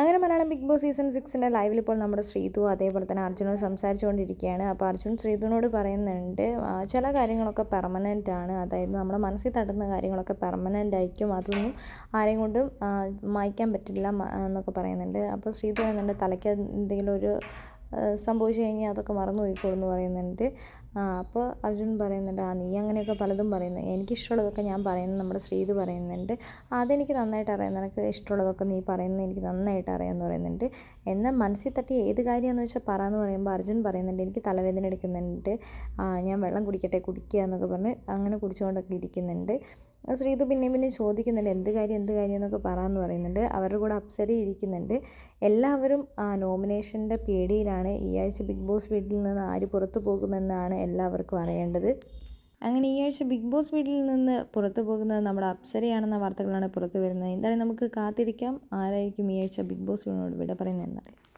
അങ്ങനെ Malayalam big boss season സിക്സിന്റെ ലൈവിൽ ഇപ്പോൾ നമ്മുടെ ശ്രീതു അതേപോലെ തന്നെ അർജുനോട് സംസാരിച്ചുകൊണ്ടിരിക്കുകയാണ്. അപ്പോൾ അർജുൻ ശ്രീതുവിനോട് പറയുന്നുണ്ട് ചില കാര്യങ്ങളൊക്കെ പെർമനന്റ് ആണ്. അതായത് നമ്മുടെ മനസ്സിൽ തട്ടുന്ന കാര്യങ്ങളൊക്കെ പെർമനന്റ് ആയിരിക്കും. അതൊന്നും ആരെയും കൊണ്ടും മായ്ക്കാൻ പറ്റില്ല എന്നൊക്കെ പറയുന്നുണ്ട്. അപ്പോൾ ശ്രീതു പറയുന്നുണ്ട് തലയ്ക്ക് എന്തെങ്കിലും ഒരു സംഭവിച്ചു കഴിഞ്ഞാൽ അതൊക്കെ മറന്നു പോയിക്കോളെന്ന് പറയുന്നുണ്ട് അപ്പോൾ അർജുൻ പറയുന്നുണ്ട് ആ നീ അങ്ങനെയൊക്കെ പലതും പറയുന്നത് എനിക്കിഷ്ടമുള്ളതൊക്കെ ഞാൻ പറയുന്നത് നമ്മുടെ ശ്രീത് പറയുന്നുണ്ട്. അതെനിക്ക് നന്നായിട്ട് അറിയാം. നിനക്ക് ഇഷ്ടമുള്ളതൊക്കെ നീ പറയുന്നത് എനിക്ക് നന്നായിട്ട് അറിയാമെന്ന് പറയുന്നുണ്ട്. എന്നാൽ മനസ്സിൽ തട്ടി ഏത് കാര്യമാണെന്ന് വെച്ചാൽ പറ പറയുമ്പോൾ അർജുൻ പറയുന്നുണ്ട് എനിക്ക് തലവേദന എടുക്കുന്നുണ്ട്. ഞാൻ വെള്ളം കുടിക്കട്ടെ കുടിക്കുക എന്നൊക്കെ പറഞ്ഞ് അങ്ങനെ കുടിച്ചുകൊണ്ടൊക്കെ ഇരിക്കുന്നുണ്ട്. ശ്രീതു പിന്നെയും പിന്നെ ചോദിക്കുന്നുണ്ട് എന്ത് കാര്യം എന്ത് കാര്യം എന്നൊക്കെ പറയാമെന്ന് പറയുന്നുണ്ട്. അവരുടെ കൂടെ അപ്സരി ഇരിക്കുന്നുണ്ട്. എല്ലാവരും നോമിനേഷന്റെ പേടിയിലാണ്. ഈ ആഴ്ച ബിഗ് ബോസ് വീട്ടിൽ നിന്ന് ആര് പുറത്തു പോകുമെന്നാണ് എല്ലാവർക്കും അറിയേണ്ടത്. അങ്ങനെ ഈ ആഴ്ച ബിഗ് ബോസ് വീട്ടിൽ നിന്ന് പുറത്തു പോകുന്നത് നമ്മുടെ അപ്സരയാണെന്ന വാർത്തകളാണ് പുറത്തു വരുന്നത്. എന്തായാലും നമുക്ക് കാത്തിരിക്കാം. ആരായിരിക്കും ഈ ആഴ്ച ബിഗ് ബോസ് വീടിനോട് വിട പറയുന്നത് എന്നറിയാം